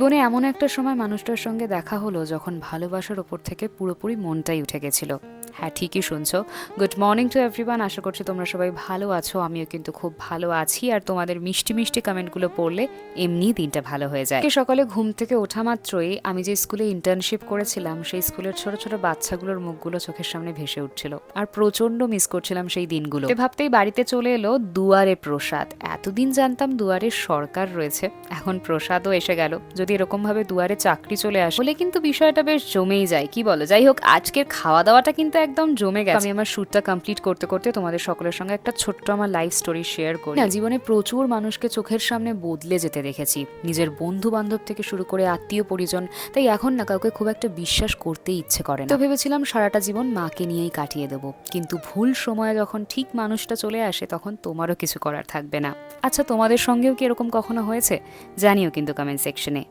জীবনে এমন একটা সময় মানুষটার সঙ্গে দেখা হলো যখন ভালোবাসার ওপর থেকে পুরোপুরি মনটাই উঠে গেছিল। হ্যাঁ ঠিকই শুনছো। গুড মর্নিং টু এভরিওয়ান আশা করছি তোমরা সবাই ভালো আছো। আমিও কিন্তু খুব ভালো আছি। আর তোমাদের মিষ্টি মিষ্টি কমেন্টগুলো পড়লে এমনি দিনটা ভালো হয়ে যায়। সকালে ঘুম থেকে ওঠা মাত্রই আমি যে স্কুলে ইন্টার্নশিপ করেছিলাম, সেই স্কুলের ছোট ছোট বাচ্চাগুলোর মুখগুলো চোখের সামনে ভেসে উঠছিল। আর প্রচণ্ড মিস করছিলাম সেই দিনগুলো। ভাবতেই বাড়িতে চলে এলো দুয়ারে প্রসাদ। এতদিন জানতাম দুয়ারে সরকার রয়েছে। এখন প্রসাদও এসে গেল। যদি এরকম ভাবে দুয়ারে চাকরি চলে আসে, বলে কিন্তু বিষয়টা বেশ জমেই যায়। কি বলো? যাই হোক, আজকের খাওয়া দাওয়াটা কিন্তু একদম জমে গেছে। আমি আমার শ্যুটটা কমপ্লিট করতে করতে তোমাদের সকলের সঙ্গে একটা ছোট্ট আমার লাইফ স্টোরি শেয়ার করি। না জীবনে প্রচুর মানুষকে চোখের সামনে বদলে যেতে দেখেছি। নিজের বন্ধু বান্ধব থেকে শুরু করে আত্মীয় পরিজন তাই এখন না কাউকে খুব একটা বিশ্বাস করতে ইচ্ছে করে না। তো ভেবেছিলাম সারাটা জীবন মাকে নিয়েই কাটিয়ে দেবো। কিন্তু ভুল সময়ে যখন ঠিক মানুষটা চলে আসে তখন তোমারও কিছু করার থাকবে না। আচ্ছা তোমাদের সঙ্গেও কি এরকম কখনো হয়েছে? জানিও কিন্তু কমেন্ট সেকশনে